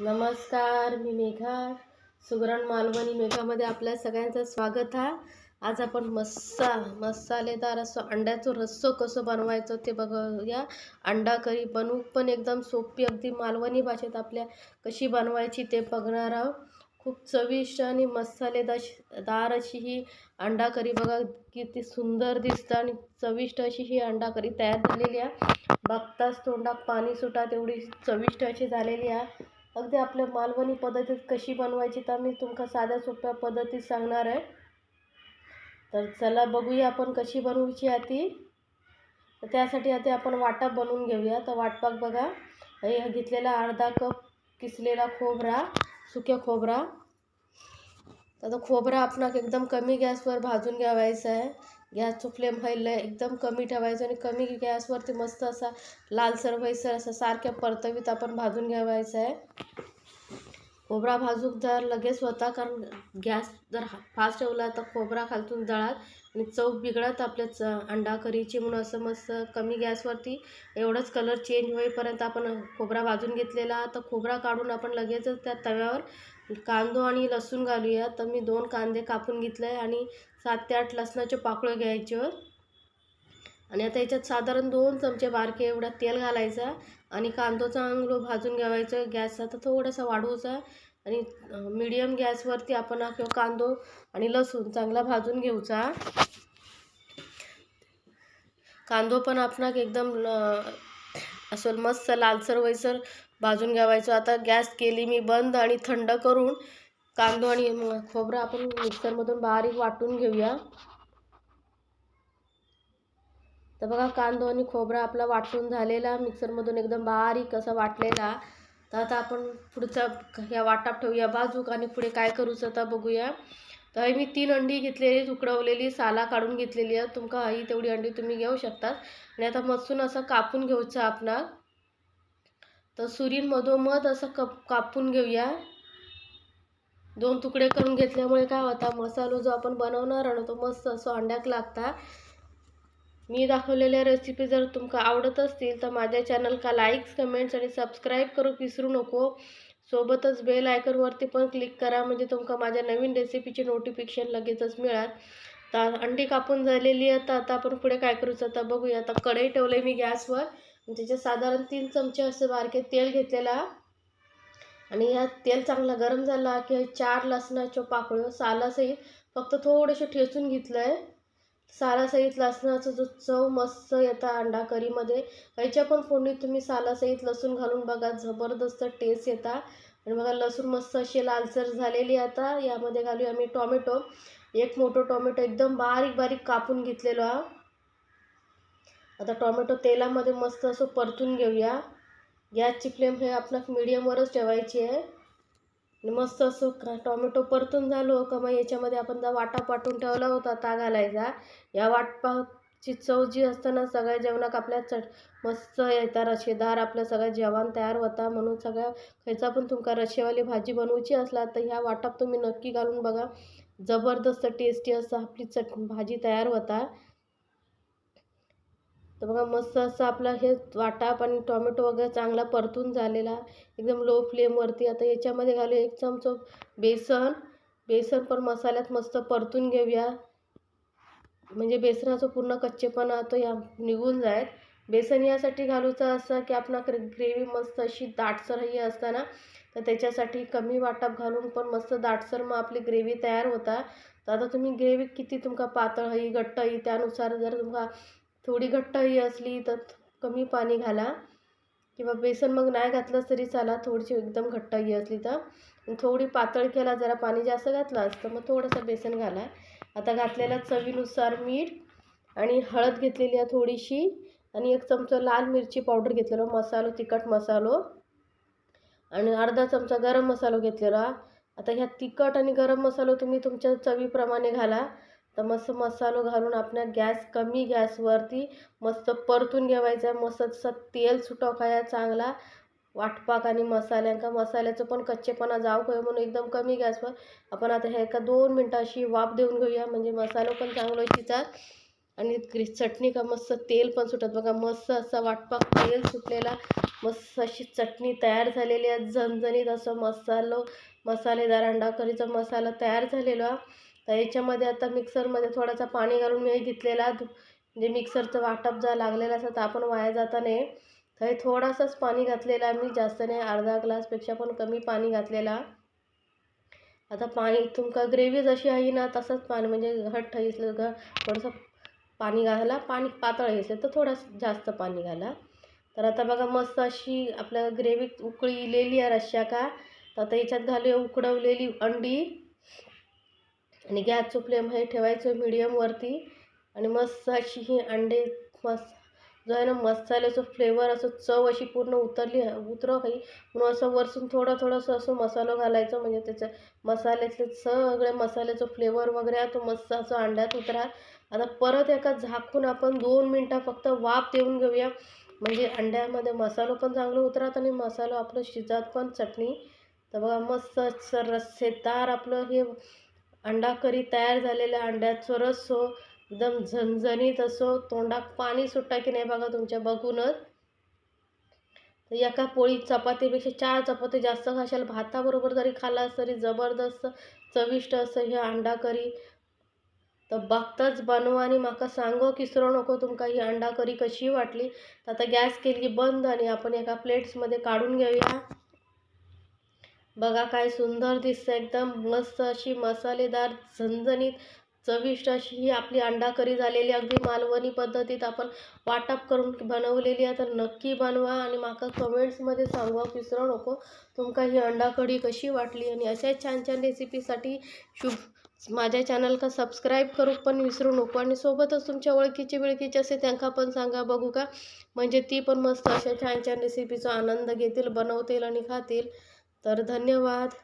नमस्कार मी मेघा. सुगरण मालवणी मेघामध्ये आपल्या सगळ्यांचं स्वागत आहे आज आपण मस्सा मसालेदार असं अंड्याचं रस्सो कसं बनवायचं ते बघूया. अंडा करी बनवू पण एकदम सोपी अगदी मालवणी भाषेत आपल्या कशी बनवायची ते बघणार आहोत. खूप चविष्ट आणि मसालेदार दार अशी ही अंडा करी बघा किती सुंदर दिसतं आणि चविष्ट अशी ही अंडा करी तयार झालेली आहे. बघताच तोंडात पाणी सुटा तेवढी चविष्ट अशी झालेली आहे. अगदी आपल्या मालवणी पद्धतीत कशी बनवायची तर मी तुमका साध्या सोप्या पद्धतीत सांगणार आहे. तर चला बघूया आपण कशी बनवायची आहे ती तर त्यासाठी आता आपण वाटा बनवून घेऊया. तर वाटपाक बघा हे घेतलेला अर्धा कप किसलेला खोबरा सुक्या खोबरा. आता खोबरा आपणाक एकदम कमी गॅसवर भाजून घ्यावायचा आहे. गॅसचं फ्लेम हायला एकदम कमी ठेवायचं आणि कमी गॅसवरती मस्त असा लालसर वैसर असा सारख्या परतवीत आपण भाजून घ्यावायचं आहे. खोबरा भाजूक जर लगेच होता कारण गॅस जर फास्ट ठेवला तर खोबरा खालतून जळात आणि चव बिघडत आपल्या च अंडा करीची म्हणून असं मस्त कमी गॅसवरती एवढंच कलर चेंज होईपर्यंत आपण खोबरा भाजून घेतलेला तर खोबरा काढून आपण लगेचच त्या तव्यावर कांदो आणि लसूण घालूया. तर मी दोन कांदे कापून घेतले आणि सात ते आठ लसणाचे पाकळं घ्यायचे. आणि आता याच्यात साधारण दोन चमचे बारके एवढा तेल घालायचा आणि कांदो अंगलो भाजून घ्यावायचं गॅस आता थोडासा वाढवायचा आणि मिडियम गॅसवरती आपण हा किंवा कांदो आणि लसूण चांगला भाजून घेऊचा कांदो पण आपणाक एकदम असं मस्त लालसर वैसर भाजून घ्यावायचो. आता गॅस केली मी बंद आणि थंड करून कांदो आणि खोबरं आपण मिक्सरमधून बारीक वाटून घेऊया. तर बघा कांदो आणि खोबरा आपला वाटून झालेला मिक्सरमधून एकदम बारीक असा वाटलेला. तर आता आपण पुढचा ह्या वाटाप ठेवूया बाजूक आणि पुढे काय करूचं आता बघूया. तर मी तीन अंडी घेतलेली उकडवलेली साला काढून घेतलेली आहे. तुमका हवी तेवढी अंडी तुम्ही घेऊ शकता. आणि आता मसून असं कापून घेऊचं आपणा तर सुरींमधोमध असं कप कापून घेऊया. दोन तुकडे करून घेतल्यामुळे काय होता मसालो जो आपण बनवणार आहोत तो मस्त असं अंड्याक लागता. मी दाखवलेल्या रेसिपी जर तुमका आवडत असतील तर माझ्या चॅनलका लाईक्स कमेंट्स आणि सबस्क्राईब करूक विसरू नको. सोबतच बेल आयकनवरती पण क्लिक करा म्हणजे तुमका माझ्या नवीन रेसिपीचे नोटिफिकेशन लगेचच मिळाल तर अंडी कापून झालेली आहे तर आता आपण पुढे काय करूचं आता बघूया. आता कढई ठेवलं मी गॅसवर. त्याच्यात साधारण तीन चमचे असं बारके तेल घेतलेला. आणि ह्या तेल चांगला गरम झाला की चार लसणाच्या पाकळ्या सालासहित फक्त थोडेसे ठेचून घेतलं आहे सालासहित लसणाचा जो चव मस्त येता अंडा करीमध्ये ह्याच्या पण फोडणीत तुम्ही सालासहित लसूण घालून बघा जबरदस्त टेस्ट येता. आणि बघा लसूण मस्त अशी लालसर झालेली आता. यामध्ये घालूया आम्ही टॉमॅटो. एक मोठं टॉमॅटो एकदम बारीक बारीक कापून घेतलेलो हा. आता टॉमॅटो तेलामध्ये मस्त असं परतून घेऊया. गॅसची फ्लेम हे आपणाक मिडियमवरच ठेवायची आहे. आणि मस्त असं टॉमॅटो परतून झालो हो का मग याच्यामध्ये आपण जा वाटा पाटून ठेवला होता ता घालायचा. या वाटपाची चव जी असताना सगळ्या जेवणाक आपल्या चट मस्त येता रशेदार आपलं सगळं जेवण तयार होता. म्हणून सगळ्या खायचा पण तुमका रशेवाली भाजी बनवूची असला तर ह्या वाटाप तुम्ही नक्की घालून बघा. जबरदस्त टेस्टी असं आपली चट भाजी तयार होता. तर बघा मस्त असं आपला हे वाटाप आणि टोमॅटो वगैरे चांगला परतून झालेला. एकदम लो फ्लेमवरती आता याच्यामध्ये घालू एक चमचो बेसन. बेसन पण मसाल्यात मस्त परतून घेऊया. म्हणजे बेसनाचं पूर्ण कच्चेपणा तो या निघून जाईल. बेसन यासाठी घालूचं असं की आपणा ग्रेव्ही मस्त अशी दाटसर ही असताना तर त्याच्यासाठी कमी वाटाप घालून पण मस्त दाटसर मग आपली ग्रेव्ही तयार होता. तर आता तुम्ही ग्रेव्ही किती तुमका पातळ हवी घट्ट हवी त्यानुसार जर तुमका थोडी घट्ट ही असली तर कमी पाणी घाला. किंवा बेसन मग नाही घातलंच तरी चाला थोडीशी एकदम घट्ट ही असली तर. थोडी पातळ केला जरा पाणी जास्त घातलं असतं मग थोडंसं बेसन घाला. आता घातलेला चवीनुसार मीठ आणि हळद घेतलेली आहे थोडीशी. आणि एक चमचा लाल मिरची पावडर घेतलेलो मसालो तिखट मसालो. आणि अर्धा चमचा गरम मसालो घेतलेला. आता ह्या तिखट आणि गरम मसालो तुम्ही तुमच्या चवीप्रमाणे घाला. तर मस्त मसालो घालून आपल्या गॅस कमी गॅसवरती मस्त परतून घ्यावायचा मस्त असं तेल सुटवखाया चांगला वाटपाक आणि मसाल्यांका. मसाल्याचं पण कच्चेपणा जाऊ काय म्हणून एकदम कमी गॅसवर. आपण आता हे एका दोन मिनटं अशी वाफ देऊन घेऊया. म्हणजे मसालो पण चांगलं शिजतात आणि चटणी का मस्त तेल पण सुटत बघा. मस्त असा वाटपाक तेल सुटलेला. मस्त अशी चटणी तयार झालेली आहे. झणझणीत असं मसालो मसालेदार अंडा करीचा मसाला तयार झालेला. तर याच्यामध्ये आता मिक्सरमध्ये थोडासा पाणी घालून मी घेतलेला म्हणजे मिक्सरचं वाटप जा लागलेलं असं तर आपण वाया जाता नये. तर हे थोडासाच पाणी घातलेला मी जास्त नाही अर्धा ग्लासपेक्षा पण कमी पाणी घातलेला. आता पाणी तुमका ग्रेव्ही जशी आहे ना तसंच पाणी म्हणजे घट्ट घेतलं घ थोडंसं पाणी घाला पाणी पातळ घेतलं तर थोडंसं जास्त पाणी घाला. तर आता बघा मस्त अशी आपल्या ग्रेव्ही उकळी इलेली आहे रश्या का तर आता याच्यात घालूया उकडवलेली अंडी. आणि गॅसचं फ्लेम हे ठेवायचं मिडियमवरती आणि मस्त अशी ही अंडे मस्त जो आहे ना मसाल्याचं फ्लेवर असं चव अशी पूर्ण उतरली उतरव काही म्हणून असं वरसून थोडं थोडंसं असं मसाला घालायचं म्हणजे त्याचं मसाल्यातले सगळे मसाल्याचं फ्लेवर वगैरे आहे तो मस्त असं अंड्यात उतरा. आता परत एका झाकून आपण दोन मिनटं फक्त वाफ देऊन घेऊया. म्हणजे अंड्यामध्ये मसाला पण चांगलं उतरात आणि मसाला आपलं शिजात पण चटणी. तर बघा मस्त रस्सेदार आपलं हे अंडाकरी तयार झालेल्या अंड्याचं रस्सो एकदम झणझणीत असो तोंडात पाणी सुट्टा की नाही बघा तुमच्या बघूनच. तर एका पोळी चपातीपेक्षा चार चपाती जास्त खाशाल भाताबरोबर जरी खाल्लास तरी जबरदस्त चविष्ट असं हे अंडा करी तर बघताच बनवा आणि म्हाका सांगो किसरो नको तुमका ही अंडा करी कशी वाटली. तर आता गॅस केली बंद आणि आपण एका प्लेट्समध्ये काढून घेऊया. बघा काय सुंदर दिसतं एकदम. मस्त अशी मसालेदार झणझणीत चविष्ट अशी ही आपली अंडा करी झालेली अगदी मालवणी पद्धतीत आपण वाटप करून बनवलेली आहे. तर नक्की बनवा आणि माका कमेंट्समध्ये सांगवा विसरू नको. तुमका ही अंडा कढी कशी वाटली? आणि अशा छान छान रेसिपीसाठी शुभ माझ्या चॅनलका सबस्क्राईब करू पण विसरू नको. आणि सोबतच तुमच्या ओळखीचे बिळखीचे असे त्यांना पण सांगा बघू का. म्हणजे ती पण मस्त अशा छान छान रेसिपीचा आनंद घेतील बनवतील आणि खातील. तर धन्यवाद.